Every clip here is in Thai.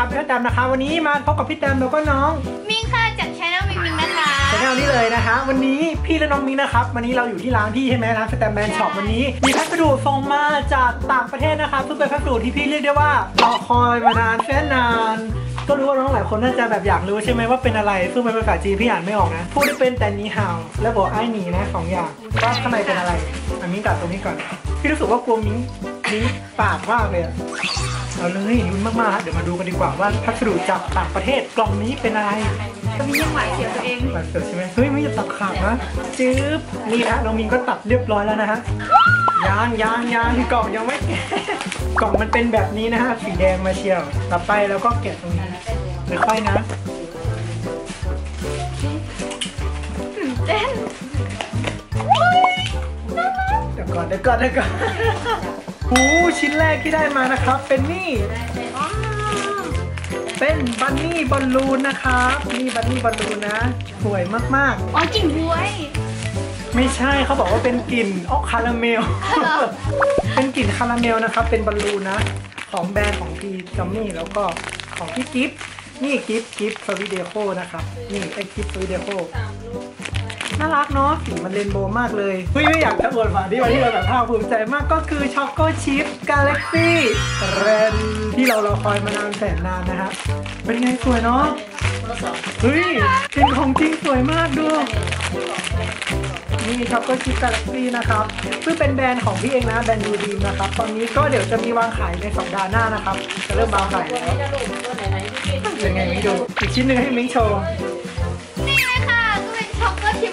ครับพี่แตมนะคะ วันนี้มาพบกับพี่แตมแล้วก็น้องมิงค่ะจากช anel มิงมิงนะคะชาแนลนี้เลยนะคะ วันนี้พี่และน้องมิ้งนะครับ วันนี้เราอยู่ที่ร้านพี่ใช่ไหมร้านสแตมแมนช็อปวันนี้ มีพัสดุส่งมาจากต่างประเทศนะครับซึ่งเป็นพัสดุที่พี่เรียกได้ว่ารอคอยมานานแสนนานก็รู้ว่าน้องหลายคนน่าจะแบบอยากรู้ใช่ไหมว่าเป็นอะไร ซึ่งเป็นภาษาจีนพี่อ่านไม่ออกนะ พูดได้เป็นแต่นีฮาว และบอกไอ้หนีนะสองอย่างว่าข้างในเป็นอะไรอะมิ้งกัดตรงนี้ก่อน พี่รู้สึกว่ากลัวมิ้งมิ้งปากมากเลยอะ เอาเลยลุ้นมากๆฮะเดี๋ยวมาดูกันดีกว่าว่าพัสดุจากต่างประเทศกล่องนี้เป็นอะไรจะมียังไหวเสียวตัวเองตัดเสร็จใช่ไหมเฮ้ยไม่จะตัดขาดนะจื๊บนี่ฮะน้องมินก็ตัดเรียบร้อยแล้วนะฮะยางยางยางกล่องยังไม่แกะกล่องมันเป็นแบบนี้นะฮะสีแดงมาเชียวต่อไปแล้วก็แกะตรงนี้ค่อยๆนะตื่นเต้นเดี๋ยวก่อนเดี๋ยวก่อนเดี๋ยวก่อน โอ้ชิ้นแรกที่ได้มานะครับ เป็นนี่ เป็นบันนี่บอลลูนนะครับนี่บันนี่บอลลูนนะสวยมากๆอ๋อกิ่งบวยไม่ใช่เขาบอกว่าเป็นกลิ่นอ๋อคาราเมล เป็นกลิ่นคาราเมลนะครับ เป็นบอลลูนนะ ของแบรนด์ของพีจัมมี่แล้วก็ของพี่กิฟต์นี่กิฟต์กิฟต์สวิเดโคนะครับ นี่ไอกิฟต์สวิเดโค น่ารักเนาะสีมันเรนโบว์มากเลยเฮ้ยไม่อยากจะอวดฝาที่วันที่เราแบบภาคภูมิใจมากก็คือช็อกโกชิพกาแล็กซี่แรนที่เรารอคอยมานานแสนนานนะฮะเป็นไงสวยเนาะเฮ้ยเป็นของจริงสวยมากดูนี่ช็อกโกชิปกาแล็กซี่นะครับซึ่งเป็นแบรนด์ของพี่เองนะแบรนด์ยูดีมนะครับ ตอนนี้ก็เดี๋ยวจะมีวางขายในสัปดาห์หน้านะครับ จะเริ่มวางขายแล้วยังไงไม่ดูอีกชิ้นหนึ่งให้มิ้งโชว์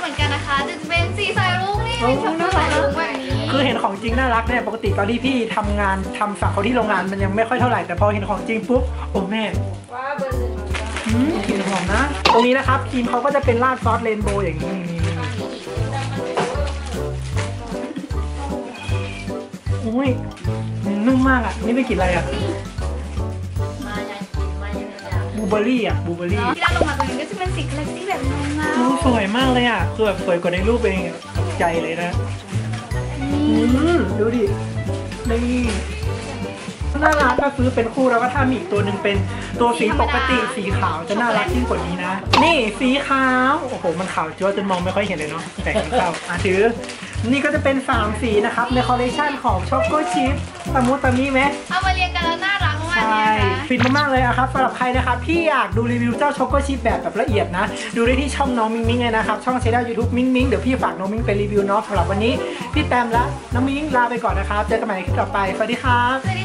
เหมือนกันนะคะ จะเป็นสีสายรุ้งนี่เป็นช็อกโกสายรุ้งแบบนี้คือเห็นของจริงน่ารักเนี่ยปกติตอนที่พี่ทำงานทำฝั่งเขาที่โรงงานมันยังไม่ค่อยเท่าไหร่แต่พอเห็นของจริงปุ๊บโอ้แม่อืมกลิ่นหอมนะ ตรงนี้นะครับครีมเขาก็จะเป็นราดซอสเรนโบว์อย่างนี้นี่นี่อุ้ยนุ่มมากอะนี่เป็นกลิ่นอะไรอะบลู เบอร์รี่อะบลูเบอร์รี่ที่ด้านลงมาตรงนี้ก็จะเป็นสีกาแล็กซี่แบบเงาเงาโอ้สวยมากเลยอะคือแบบสวยกว่าในรูปเองอะตกใจเลยนะอืมดูดินี่หน้าร้านก็ซื้อเป็นคู่แล้วก็ถ้ามีอีกตัวหนึ่งเป็นตัวสีปกติสีขาวจะน่ารักยิ่งกว่านี้นะ นี่สีขาวโอ้โหมันขาวจ้วจนมองไม่ค่อยเห็นเลยเนาะแต่งเข้าอะถือ นี่ก็จะเป็น 3 สีนะครับในคอลเลคชันของช็อกโกชิพตะมุตะมิไหมเอามาเรียงกันแล้วน่ารักมาก ใช่ฟินมากๆเลยอะครับสำหรับใครนะครับที่อยากดูรีวิวเจ้าช็อกโกชิพแบบแบบละเอียดนะ ดูได้ที่ช่องน้องมิงมิงเลยนะครับ ช่องเชด้ายูทูบมิงมิงเดี๋ยวพี่ฝากน้องมิงไปรีวิวเนาะสำหรับวันนี้ พี่แตมและน้องมิงลาไปก่อนนะครับ เจอกันใหม่ในคลิปต่อไป สวัสดีครับสวัสดี